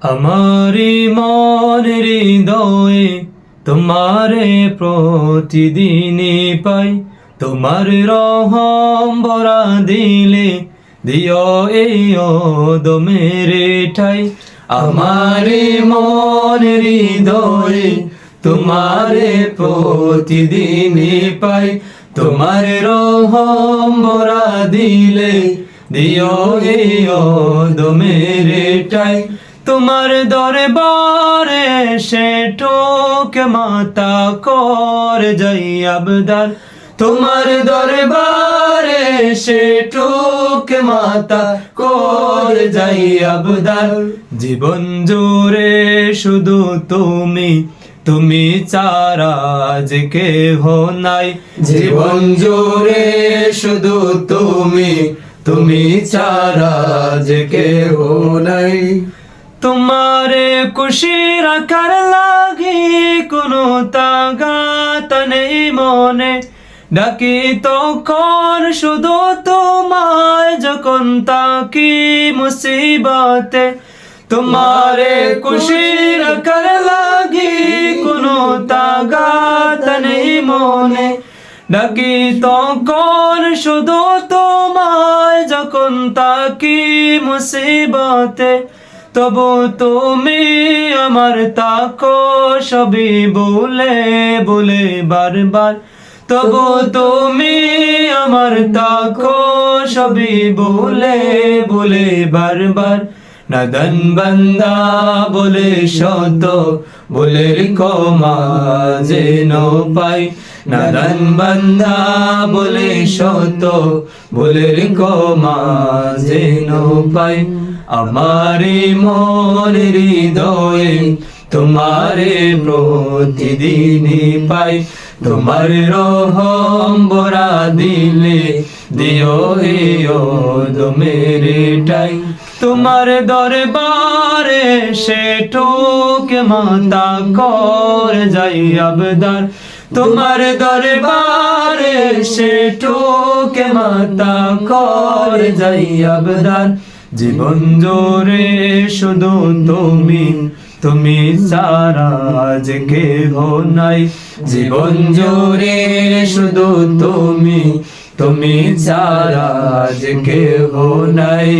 আমারি মন হৃদয়ে তোমারে প্রতিদিনই পাই। তোমার রহম বরা দিলে দিও এই দমের ঠাই। আমারি মন হৃদয়ে তোমারে প্রতিদিনই পাই। তোমার রহম বরা দিলে দিও এই দমের ঠাই। তোমার দরবারে সে টোক মাতা কর যাই আবদার। তোমার দরবারে সে টোক মাতা কর যাই আবদার। জীবন জোরে শুধু তুমি তুমি চারা যে কেহ নাই। জীবন জোরে শুধু তুমি তুমি চারা যে কেহ নাই। তোমারে খুশি রাখার লাগি কোনো তাগাত নেই মনে। ডাকি তখন শুধু তোমায় যখন তাকি মুসিবতে। তোমারে খুশি রাখার লাগি কোনো তাগাত নেই মনে। ডাকি তখন শুধু তোমায় যখন তাকি মুসিবতে। তবু তুমি আমার তাকো, সবই বলে বলে বারবার। তবু তুমি আমার তাকো, সবই বলে বলে বারবার। নদন বন্দা, বলে শত, বলের কমা যেন পাই। নদন বন্দা, বলে শত, বলের কমা যেন পাই। আমারে মন হৃদয়ে তোমারে প্রতিদিনই পাই। তোমার রহম বরা দিলে দিও দমেরে টাই। তোমার দরবারে সে ঠোকে মাতা কর যাই আবদার। তোমার দরবারে সে ঠোকে মাতা কর যাই আবদার। জীবন জোরে শুধু তুমি তুমি সারা যে কেহ নাই। জীবন জোরে শুধু তুমি তুমি সারা যে কেহ নাই।